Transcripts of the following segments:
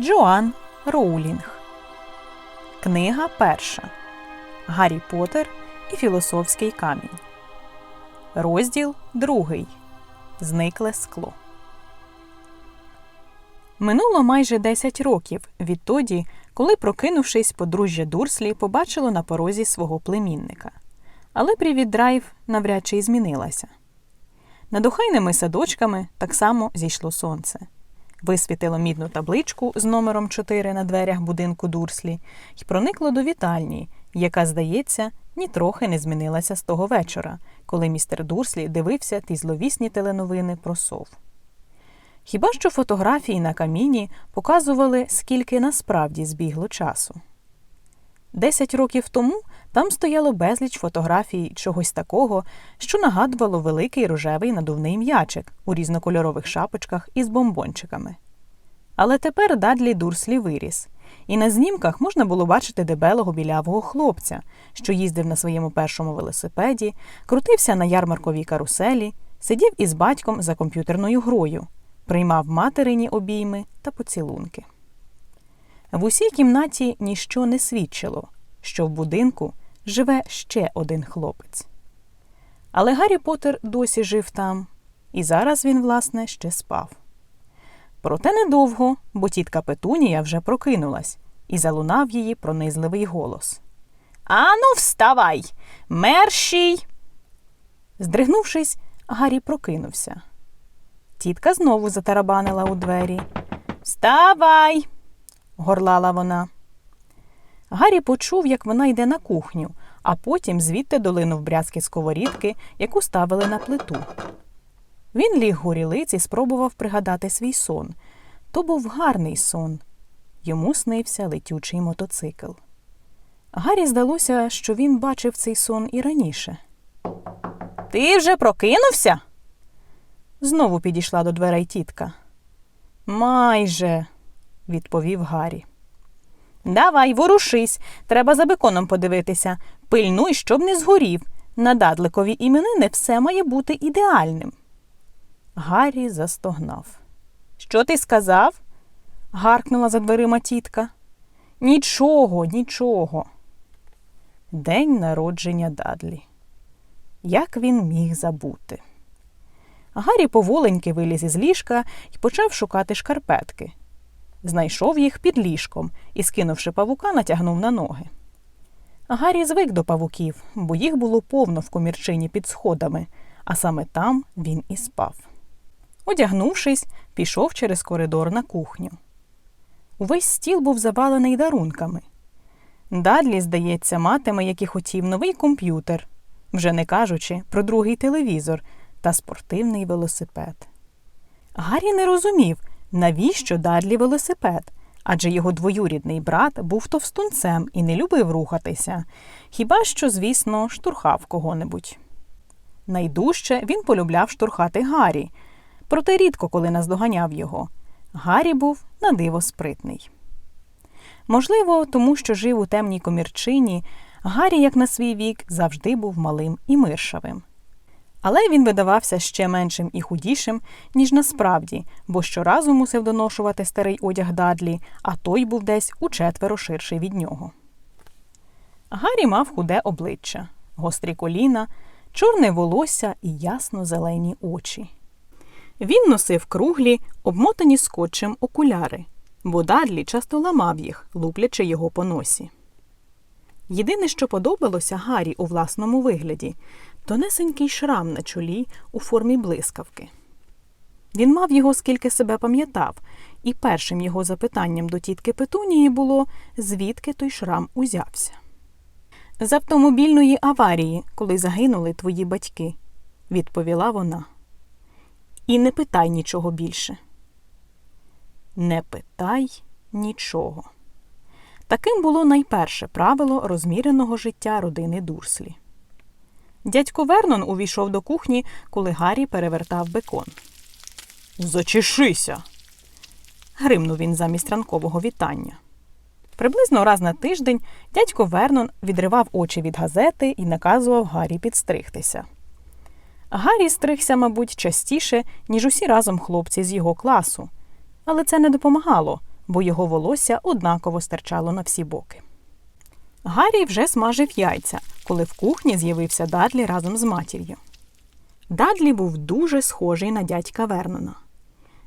Джоан Роулінг. Книга перша. Гаррі Поттер і Філософський камінь. Розділ другий. Зникле скло. Минуло майже 10 років відтоді, коли, прокинувшись, подружжя Дурслі побачило на порозі свого племінника. Але привід драйв навряд чи змінилася. Над охайними садочками так само зійшло сонце. Висвітило мідну табличку з номером 4 на дверях будинку Дурслі і проникло до вітальні, яка, здається, нітрохи не змінилася з того вечора, коли містер Дурслі дивився ті зловісні теленовини про сов. Хіба що фотографії на каміні показували, скільки насправді збігло часу. Десять років тому там стояло безліч фотографій чогось такого, що нагадувало великий рожевий надувний м'ячик у різнокольорових шапочках із бомбончиками. Але тепер Дадлі Дурслі виріс, і на знімках можна було бачити дебелого білявого хлопця, що їздив на своєму першому велосипеді, крутився на ярмарковій каруселі, сидів із батьком за комп'ютерною грою, приймав материні обійми та поцілунки. В усій кімнаті ніщо не свідчило, що в будинку живе ще один хлопець. Але Гаррі Поттер досі жив там, і зараз він, власне, ще спав. Проте недовго, бо тітка Петунія вже прокинулась і залунав її пронизливий голос. Ану, вставай! Мерщій! Здригнувшись, Гаррі прокинувся. Тітка знову затарабанила у двері. Вставай! горлала вона. Гаррі почув, як вона йде на кухню, а потім звідти долинув брязки сковорідки, яку ставили на плиту. Він ліг горілиць і спробував пригадати свій сон. То був гарний сон. Йому снився летючий мотоцикл. Гаррі здалося, що він бачив цей сон і раніше. Ти вже прокинувся? Знову підійшла до дверей тітка. Майже, відповів Гаррі. Давай, ворушись, треба за беконом подивитися. Пильнуй, щоб не згорів. На дадликові іменини все має бути ідеальним. Гаррі застогнав. Що ти сказав? гаркнула за дверима тітка. Нічого, нічого. День народження Дадлі. Як він міг забути? Гаррі поволеньки виліз із ліжка і почав шукати шкарпетки. Знайшов їх під ліжком і, скинувши павука, натягнув на ноги. Гаррі звик до павуків, бо їх було повно в комірчині під сходами, а саме там він і спав. Одягнувшись, пішов через коридор на кухню. Увесь стіл був завалений дарунками. Дадлі, здається, матиме, як і хотів, новий комп'ютер, вже не кажучи про другий телевізор та спортивний велосипед. Гаррі не розумів, навіщо Дадлі велосипед, адже його двоюрідний брат був товстунцем і не любив рухатися, хіба що, звісно, штурхав кого-небудь. Найдужче він полюбляв штурхати Гаррі, проте рідко коли наздоганяв його. Гаррі був на диво спритний. Можливо, тому що жив у темній комірчині, Гаррі, як на свій вік, завжди був малим і миршавим. Але він видавався ще меншим і худішим, ніж насправді, бо щоразу мусив доношувати старий одяг Дадлі, а той був десь учетверо ширший від нього. Гаррі мав худе обличчя, гострі коліна, чорне волосся і ясно зелені очі. Він носив круглі, обмотані скотчем окуляри, бо Дадлі часто ламав їх, луплячи його по носі. Єдине, що подобалося Гаррі у власному вигляді, тонесенький шрам на чолі у формі блискавки. Він мав його скільки себе пам'ятав, і першим його запитанням до тітки Петунії було, звідки той шрам узявся. З автомобільної аварії, коли загинули твої батьки, відповіла вона. І не питай нічого більше. Не питай нічого. Таким було найперше правило розміреного життя родини Дурслі. Дядько Вернон увійшов до кухні, коли Гаррі перевертав бекон. Зачешися. гримнув він замість ранкового вітання. Приблизно раз на тиждень дядько Вернон відривав очі від газети і наказував Гаррі підстригтися. Гаррі стригся, мабуть, частіше, ніж усі разом хлопці з його класу, але це не допомагало, бо його волосся однаково стирчало на всі боки. Гаррі вже смажив яйця, коли в кухні з'явився Дадлі разом з матір'ю. Дадлі був дуже схожий на дядька Вернона.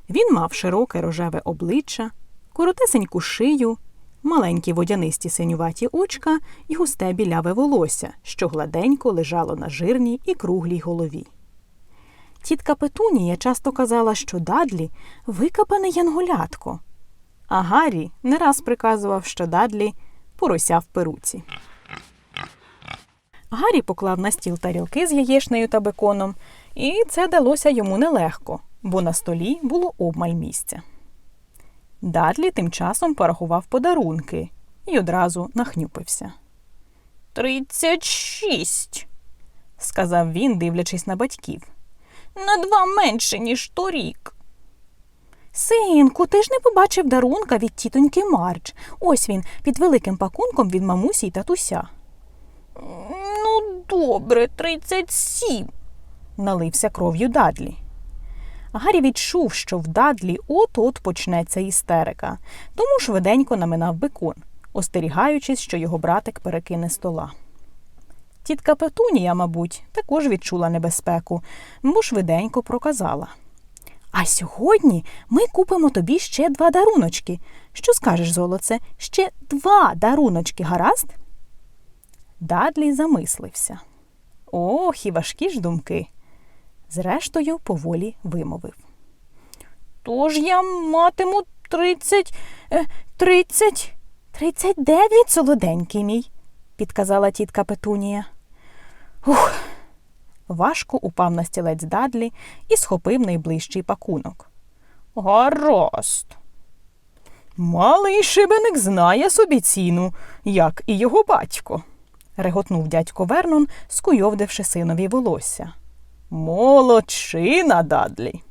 Він мав широке рожеве обличчя, коротесеньку шию, маленькі водянисті синюваті очка і густе біляве волосся, що гладенько лежало на жирній і круглій голові. Тітка Петунія часто казала, що Дадлі викопане янголятко, а Гаррі не раз приказував, що Дадлі порося в перуці. Гаррі поклав на стіл тарілки з яєчнею та беконом, і це далося йому нелегко, бо на столі було обмаль місця. Дадлі тим часом порахував подарунки і одразу нахнюпився. Тридцять шість, сказав він, дивлячись на батьків. На два менше, ніж торік. Синку, ти ж не побачив дарунка від тітоньки Мардж. Ось він під великим пакунком від мамусі й татуся. Ну, добре, тридцять сім, налився кров'ю Дадлі. Гаррі відчув, що в Дадлі от-от почнеться істерика, тому швиденько наминав бекон, остерігаючись, що його братик перекине стола. Тітка Петунія, мабуть, також відчула небезпеку, бо швиденько проказала. А сьогодні ми купимо тобі ще два даруночки. Що скажеш, золоце? Ще два даруночки, гаразд? Дадлі замислився. Ох, і важкі ж думки. Зрештою, поволі вимовив. Тож я матиму тридцять, е, тридцять, тридцять дев'ять, солоденький мій, підказала тітка Петунія. Ух. Важко упав на стілець Дадлі і схопив найближчий пакунок. Гаразд. Малий шибеник знає собі ціну, як і його батько, реготнув дядько Вернон, скуйовдивши синові волосся. Молодчина, Дадлі.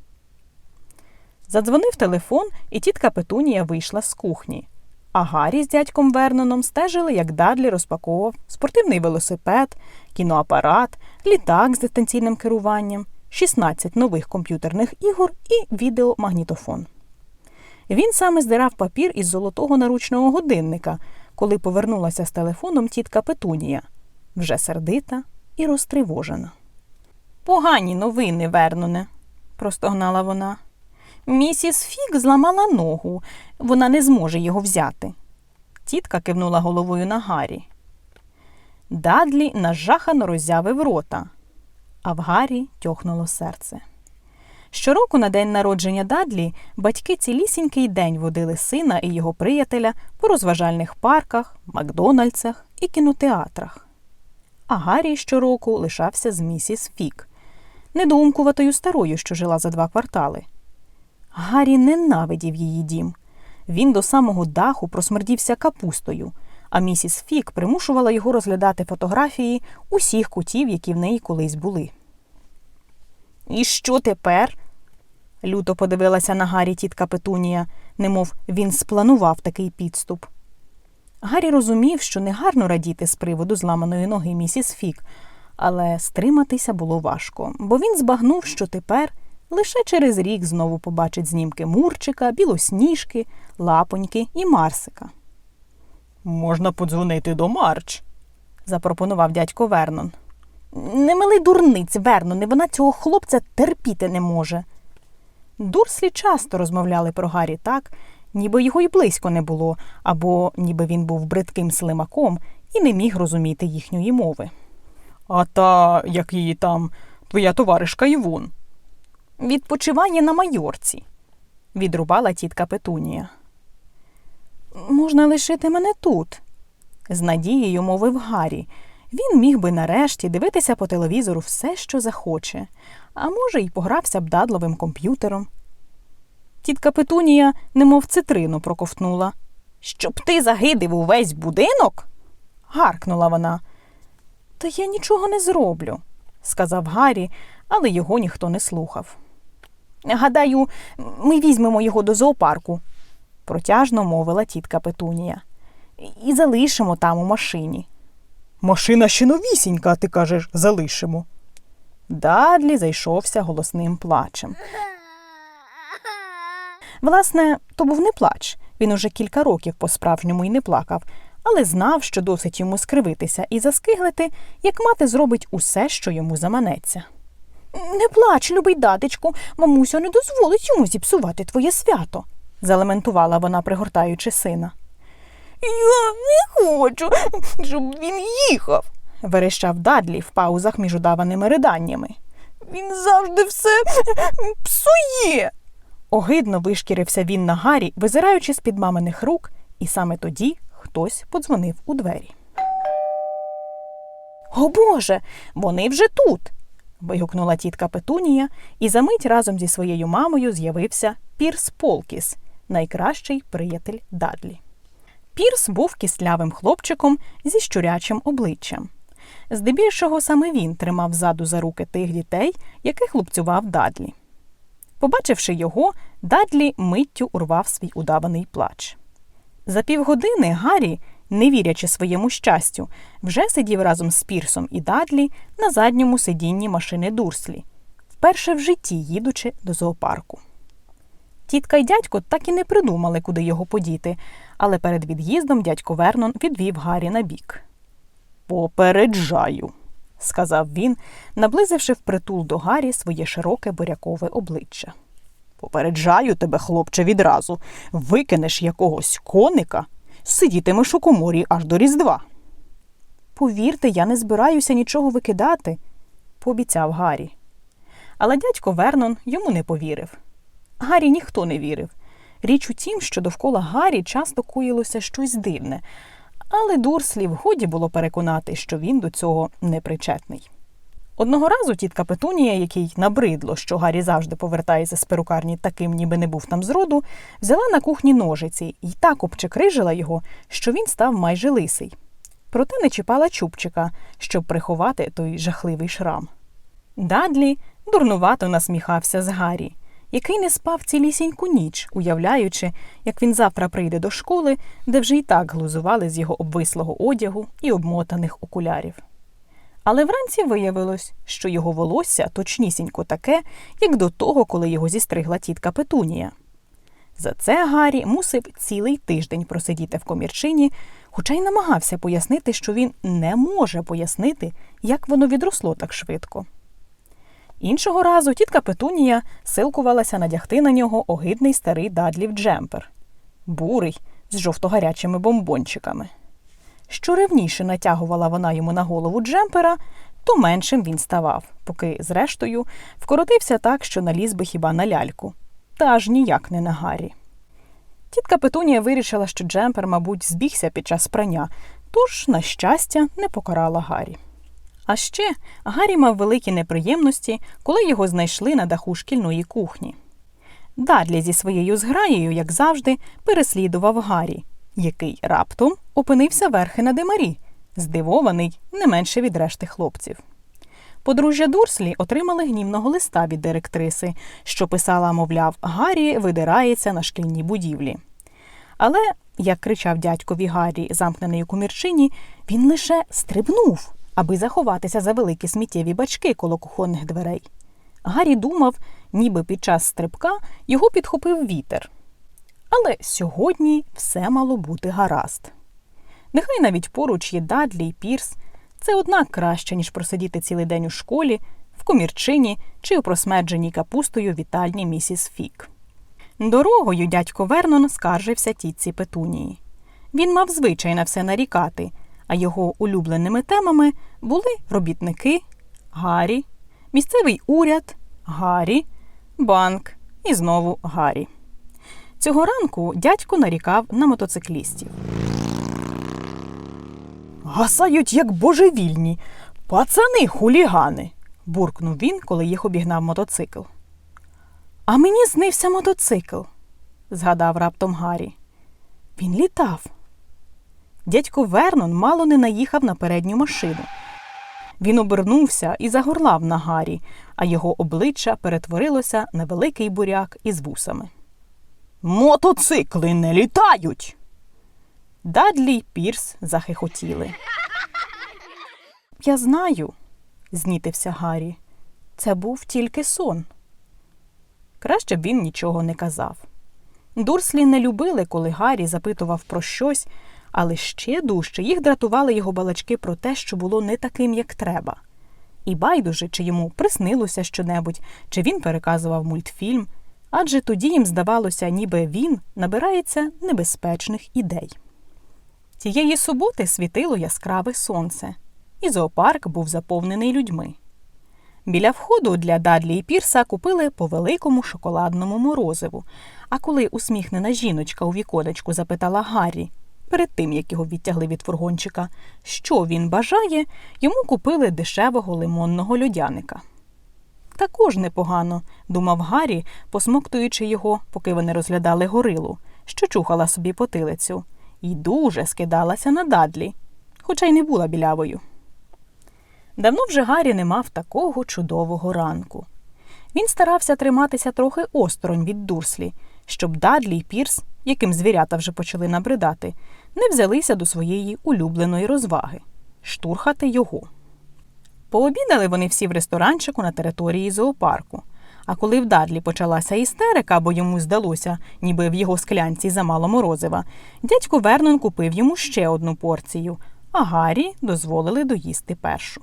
Задзвонив телефон, і тітка Петунія вийшла з кухні. А Гаррі з дядьком Верноном стежили, як Дадлі розпаковував спортивний велосипед, кіноапарат, літак з дистанційним керуванням, 16 нових комп'ютерних ігор і відеомагнітофон. Він саме здирав папір із золотого наручного годинника, коли повернулася з телефоном тітка Петунія, вже сердита і розтривожена. Погані новини, Верноне, простогнала вона. Місіс Фік зламала ногу, вона не зможе його взяти. Тітка кивнула головою на Гаррі. Дадлі нажахано роззявив рота, а в Гаррі тьохнуло серце. Щороку на день народження Дадлі батьки цілісінький день водили сина і його приятеля по розважальних парках, Макдональдсах і кінотеатрах. А Гаррі щороку лишався з місіс Фік, недоумкуватою старою, що жила за два квартали. Гаррі ненавидів її дім. Він до самого даху просмердівся капустою, а місіс Фік примушувала його розглядати фотографії усіх кутів, які в неї колись були. І що тепер? люто подивилася на Гаррі тітка Петунія, немов він спланував такий підступ. Гаррі розумів, що негарно радіти з приводу зламаної ноги місіс Фік, але стриматися було важко, бо він збагнув, що тепер лише через рік знову побачить знімки Мурчика, білосніжки, лапоньки і Марсика. Можна подзвонити до Марч, запропонував дядько Вернон. Не милий дурниць, Верноне, вона цього хлопця терпіти не може. Дурслі часто розмовляли про Гаррі так, ніби його й близько не було, або ніби він був бридким слимаком і не міг розуміти їхньої мови. А та, як її там, твоя товаришка Івун. Відпочиває на майорці, відрубала тітка Петунія. Можна лишити мене тут, з надією мовив Гаррі. Він міг би нарешті дивитися по телевізору все, що захоче, а може, й погрався б дадловим комп'ютером. Тітка Петунія, немов цитрину, проковтнула. Щоб ти загидив увесь будинок? гаркнула вона. Та я нічого не зроблю, сказав Гаррі, але його ніхто не слухав. Гадаю, ми візьмемо його до зоопарку, протяжно мовила тітка Петунія. І залишимо там у машині. Машина ще новісінька, ти кажеш, залишимо. Дадлі зайшовся голосним плачем. Власне, то був не плач, Він уже кілька років по-справжньому й не плакав, але знав, що досить йому скривитися і заскиглити, як мати зробить усе, що йому заманеться. Не плач, любий датечку, мамуся не дозволить йому зіпсувати твоє свято, залементувала вона, пригортаючи сина. Я не хочу, щоб він їхав, верещав Дадлі в паузах між удаваними риданнями. Він завжди все псує. Огидно вишкірився він на Гаррі, визираючи з-під маминих рук, і саме тоді хтось подзвонив у двері. О Боже, вони вже тут. вигукнула тітка Петунія, і за мить разом зі своєю мамою з'явився Пірс Полкіс, найкращий приятель Дадлі. Пірс був кислявим хлопчиком зі щурячим обличчям. Здебільшого саме він тримав ззаду за руки тих дітей, яких лупцював Дадлі. Побачивши його, Дадлі миттю урвав свій удаваний плач. За півгодини Гаррі, не вірячи своєму щастю, вже сидів разом з Пірсом і Дадлі на задньому сидінні машини Дурслі, вперше в житті їдучи до зоопарку. Тітка й дядько так і не придумали, куди його подіти, але перед від'їздом дядько Вернон відвів Гаррі на бік. Попереджаю, сказав він, наблизивши впритул до Гаррі своє широке бурякове обличчя. Попереджаю тебе, хлопче, відразу. Викинеш якогось коника, сидітимеш у коморі аж до Різдва. Повірте, я не збираюся нічого викидати, пообіцяв Гаррі. Але дядько Вернон йому не повірив. Гаррі ніхто не вірив. Річ у тім, що довкола Гаррі часто коїлося щось дивне, але Дурслів годі було переконати, що він до цього не причетний. Одного разу тітка Петунія, який набридло, що Гаррі завжди повертається з перукарні таким, ніби не був там зроду, взяла на кухні ножиці і так обчекрижила його, що він став майже лисий. Проте не чіпала чубчика, щоб приховати той жахливий шрам. Дадлі дурнувато насміхався з Гаррі, який не спав цілісіньку ніч, уявляючи, як він завтра прийде до школи, де вже й так глузували з його обвислого одягу і обмотаних окулярів. Але вранці виявилось, що його волосся точнісінько таке, як до того, коли його зістригла тітка Петунія. За це Гаррі мусив цілий тиждень просидіти в комірчині, хоча й намагався пояснити, що він не може пояснити, як воно відросло так швидко. Іншого разу тітка Петунія силкувалася надягти на нього огидний старий дадлів джемпер, бурий з жовтогарячими бомбончиками. Що ревніше натягувала вона йому на голову джемпера, то меншим він ставав, поки, зрештою, вкоротився так, що наліз би хіба на ляльку, та аж ніяк не на Гаррі. Тітка Петунія вирішила, що джемпер, мабуть, збігся під час прання, тож, на щастя, не покарала Гаррі. А ще Гаррі мав великі неприємності, коли його знайшли на даху шкільної кухні. Дадлі зі своєю зграєю, як завжди, переслідував Гаррі, який раптом опинився верхи на демарі, здивований не менше від решти хлопців. Подружжя Дурслі отримали гнівного листа від директриси, що писала, мовляв, Гаррі видирається на шкільні будівлі. Але, як кричав дядькові Гаррі, замкнений у комірчині, він лише стрибнув, аби заховатися за великі сміттєві бачки коло кухонних дверей. Гаррі думав, ніби під час стрибка його підхопив вітер. Але сьогодні все мало бути гаразд. Нехай навіть поруч є Дадлі й Пірс, це однак краще, ніж просидіти цілий день у школі, в комірчині чи у просмедженій капустою вітальні місіс Фік. Дорогою дядько Вернон скаржився тітці Петунії. Він мав звичай на все нарікати, а його улюбленими темами були робітники, Гаррі, місцевий уряд, Гаррі, банк і знову Гаррі. Цього ранку дядько нарікав на мотоциклістів. Гасають, як божевільні, пацани хулігани, буркнув він, коли їх обігнав мотоцикл. А мені снився мотоцикл, згадав раптом Гаррі. Він літав. Дядько Вернон мало не наїхав на передню машину. Він обернувся і загорлав на Гаррі, а його обличчя перетворилося на великий буряк із вусами. Мотоцикли не літають. Дадлі й Пірс захихотіли. Я знаю, знітився Гаррі. Це був тільки сон. Краще б він нічого не казав. Дурслі не любили, коли Гаррі запитував про щось, але ще дужче їх дратували його балачки про те, що було не таким, як треба. І байдуже, чи йому приснилося щонебудь, чи він переказував мультфільм, адже тоді їм здавалося, ніби він набирається небезпечних ідей. Тієї суботи світило яскраве сонце, і зоопарк був заповнений людьми. Біля входу для Дадлі і Пірса купили по великому шоколадному морозиву. А коли усміхнена жіночка у віконечку запитала Гаррі, перед тим як його відтягли від фургончика, що він бажає, йому купили дешевого лимонного льодяника. Також непогано, думав Гаррі, посмоктуючи його, поки вони розглядали горилу, що чухала собі потилицю, і дуже скидалася на Дадлі, хоча й не була білявою. Давно вже Гаррі не мав такого чудового ранку. Він старався триматися трохи осторонь від дурслі, щоб Дадлі й Пірс, яким звірята вже почали набридати, не взялися до своєї улюбленої розваги штурхати його. Пообідали вони всі в ресторанчику на території зоопарку. А коли в Дадлі почалася істерика, бо йому здалося, ніби в його склянці замало морозива, дядько Вернон купив йому ще одну порцію, а Гаррі дозволили доїсти першу.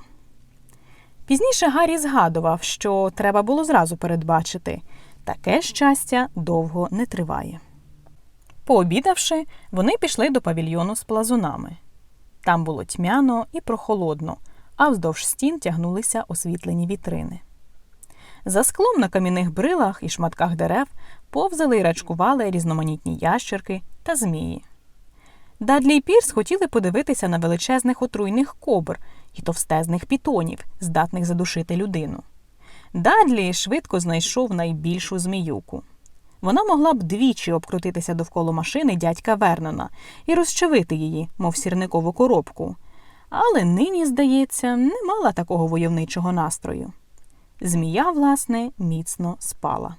Пізніше Гаррі згадував, що треба було зразу передбачити таке щастя довго не триває. Пообідавши, вони пішли до павільйону з плазунами. Там було тьмяно і прохолодно, а вздовж стін тягнулися освітлені вітрини. За склом на кам'яних брилах і шматках дерев повзали й рачкували різноманітні ящерки та змії. Дадлі й Пірс хотіли подивитися на величезних отруйних кобр і товстезних пітонів, здатних задушити людину. Дадлі швидко знайшов найбільшу зміюку. Вона могла б двічі обкрутитися довкола машини дядька Вернона і розчавити її, мов сірникову коробку. Але нині, здається, не мала такого войовничого настрою. Змія, власне, міцно спала.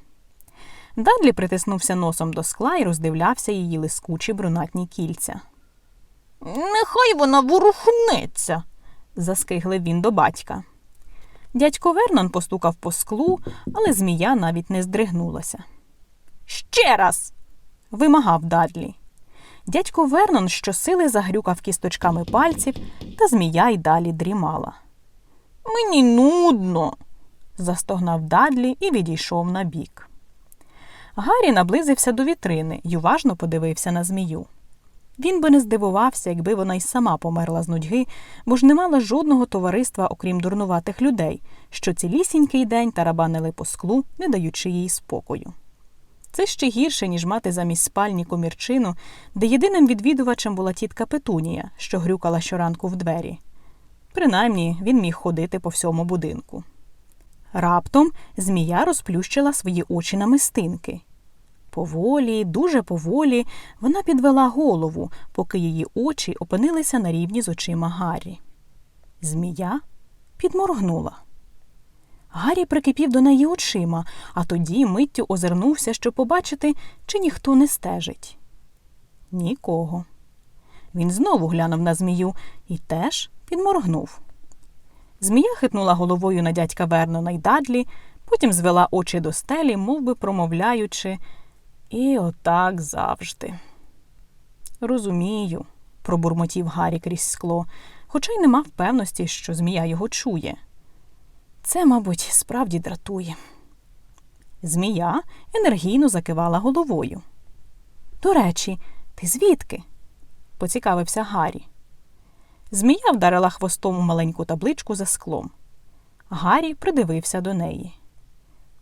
Дадлі притиснувся носом до скла і роздивлявся її лискучі брунатні кільця. Нехай вона ворухнеться, заскиглив він до батька. Дядько Вернон постукав по склу, але змія навіть не здригнулася. Ще раз. вимагав Дадлі. Дядько Вернон щосили загрюкав кісточками пальців, та змія й далі дрімала. Мені нудно, застогнав Дадлі і відійшов на бік. Гаррі наблизився до вітрини й уважно подивився на змію. Він би не здивувався, якби вона й сама померла з нудьги, бо ж не мала жодного товариства, окрім дурнуватих людей, що цілісінький день тарабанили по склу, не даючи їй спокою. Це ще гірше, ніж мати замість спальні комірчину, де єдиним відвідувачем була тітка Петунія, що грюкала щоранку в двері. Принаймні він міг ходити по всьому будинку. Раптом змія розплющила свої очі на мистинки. Поволі, дуже поволі, вона підвела голову, поки її очі опинилися на рівні з очима Гаррі. Змія підморгнула. Гаррі прикипів до неї очима, а тоді миттю озирнувся, щоб побачити, чи ніхто не стежить. Нікого. Він знову глянув на змію і теж підморгнув. Змія хитнула головою на дядька Вернона й Дадлі, потім звела очі до стелі, мов би промовляючи, і отак завжди. Розумію, пробурмотів Гаррі крізь скло, хоча й не мав певності, що змія його чує. Це, мабуть, справді дратує. Змія енергійно закивала головою. До речі, ти звідки? поцікавився Гаррі. Змія вдарила хвостом у маленьку табличку за склом. Гаррі придивився до неї.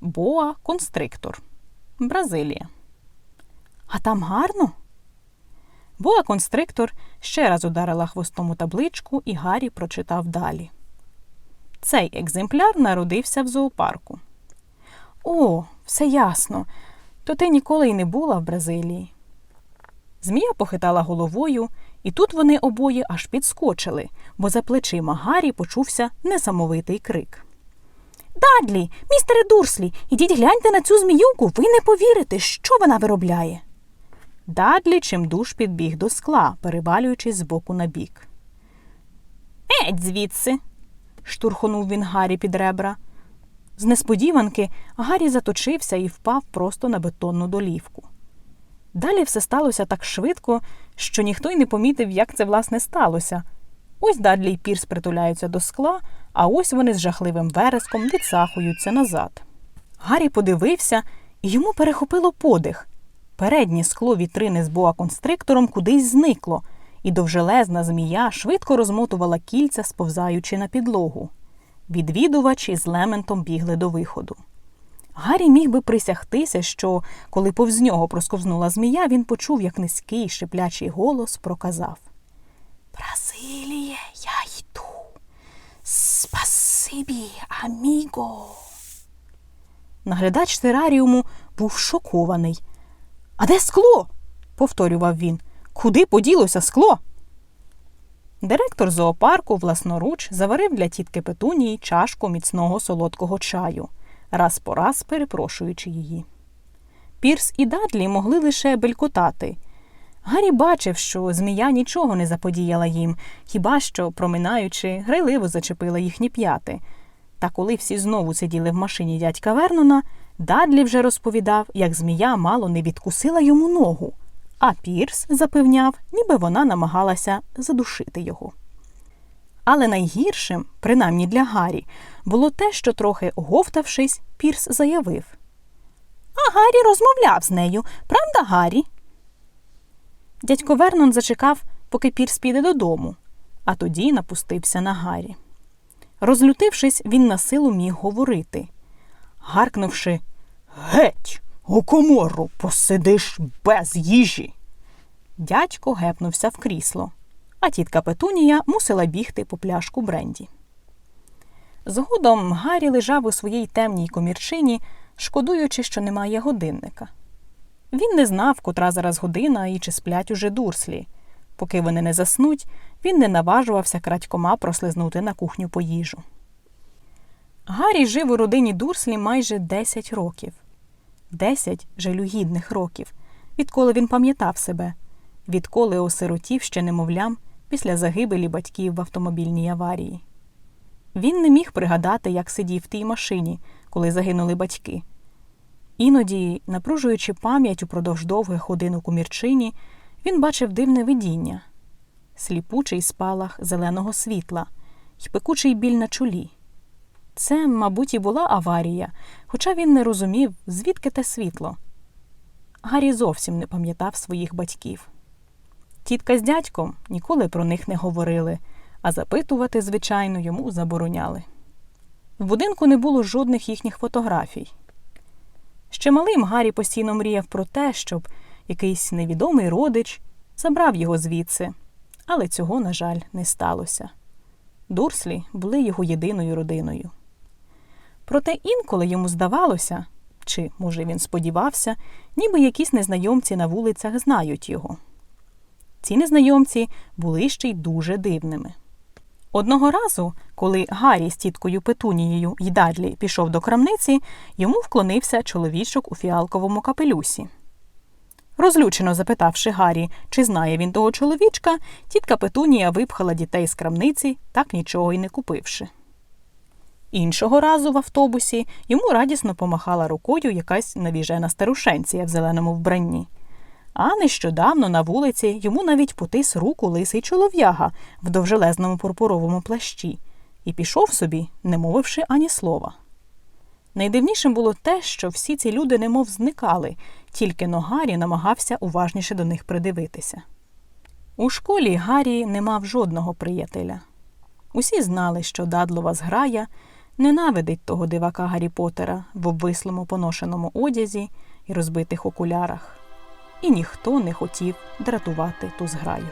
Боа констриктор. Бразилія. А там гарно? Боа констриктор ще раз ударила хвостом у табличку, і Гаррі прочитав далі. Цей екземпляр народився в зоопарку. О, все ясно. То ти ніколи й не була в Бразилії. Змія похитала головою, і тут вони обоє аж підскочили, бо за плечима Гаррі почувся несамовитий крик. Дадлі, містере Дурслі, ідіть гляньте на цю зміюку, ви не повірите, що вона виробляє. Дадлі чимдуж підбіг до скла, перевалюючись з боку на бік. Еть звідси. штурхонув він Гаррі під ребра. З несподіванки Гаррі заточився і впав просто на бетонну долівку. Далі все сталося так швидко, що ніхто й не помітив, як це власне сталося. Ось Дадлі й Пірс притуляються до скла, а ось вони з жахливим вереском відсахуються назад. Гаррі подивився, і йому перехопило подих. Переднє скло вітрини з боа-констриктором кудись зникло, і довжелезна змія швидко розмотувала кільця, сповзаючи на підлогу. Відвідувачі з лементом бігли до виходу. Гаррі міг би присягтися, що, коли повз нього просковзнула змія, він почув, як низький шиплячий голос проказав Бразиліє, я йду. Спасибі, аміго. Наглядач тераріуму був шокований. А де скло? повторював він. Куди поділося скло? Директор зоопарку власноруч заварив для тітки Петунії чашку міцного солодкого чаю, раз по раз перепрошуючи її. Пірс і Дадлі могли лише белькотати. Гаррі бачив, що змія нічого не заподіяла їм, хіба що, проминаючи, грайливо зачепила їхні п'яти. Та коли всі знову сиділи в машині дядька Вернона, Дадлі вже розповідав, як змія мало не відкусила йому ногу, а Пірс запевняв, ніби вона намагалася задушити його. Але найгіршим, принаймні для Гаррі, було те, що, трохи оговтавшись, Пірс заявив А Гаррі розмовляв з нею, правда, Гаррі? Дядько Вернон зачекав, поки Пірс піде додому, а тоді напустився на Гаррі. Розлютившись, він на силу міг говорити. Гаркнувши Геть, у комору посидиш без їжі. Дядько гепнувся в крісло, а тітка Петунія мусила бігти по пляшку бренді. Згодом Гаррі лежав у своїй темній комірчині, шкодуючи, що немає годинника. Він не знав, котра зараз година і чи сплять уже дурслі. Поки вони не заснуть, він не наважувався крадькома прослизнути на кухню по їжу. Гаррі жив у родині Дурслі майже 10 років. Десять жалюгідних років, відколи він пам'ятав себе, відколи осиротів ще немовлям після загибелі батьків в автомобільній аварії. Він не міг пригадати, як сидів в тій машині, коли загинули батьки. Іноді, напружуючи пам'ять упродовж довгих годин у комірчині, він бачив дивне видіння сліпучий спалах зеленого світла й пекучий біль на чолі. Це, мабуть, і була аварія, хоча він не розумів, звідки те світло. Гаррі зовсім не пам'ятав своїх батьків. Тітка з дядьком ніколи про них не говорили, а запитувати, звичайно, йому забороняли. В будинку не було жодних їхніх фотографій. Ще малим Гаррі постійно мріяв про те, щоб якийсь невідомий родич забрав його звідси, але цього, на жаль, не сталося. Дурслі були його єдиною родиною. Проте інколи йому здавалося, чи, може, він сподівався, ніби якісь незнайомці на вулицях знають його. Ці незнайомці були ще й дуже дивними. Одного разу, коли Гаррі з тіткою Петунією й Дадлі пішов до крамниці, йому вклонився чоловічок у фіалковому капелюсі. Розлючено запитавши Гаррі, чи знає він того чоловічка, тітка Петунія випхала дітей з крамниці, так нічого й не купивши. Іншого разу в автобусі йому радісно помахала рукою якась навіжена старушенція в зеленому вбранні. А нещодавно на вулиці йому навіть потис руку лисий чолов'яга в довжелезному пурпуровому плащі і пішов собі, не мовивши ані слова. Найдивнішим було те, що всі ці люди немов зникали, тільки но Гаррі намагався уважніше до них придивитися. У школі Гаррі не мав жодного приятеля. Усі знали, що дадлова зграя ненавидить того дивака Гаррі Поттера в обвислому поношеному одязі і розбитих окулярах, і ніхто не хотів дратувати ту зграю.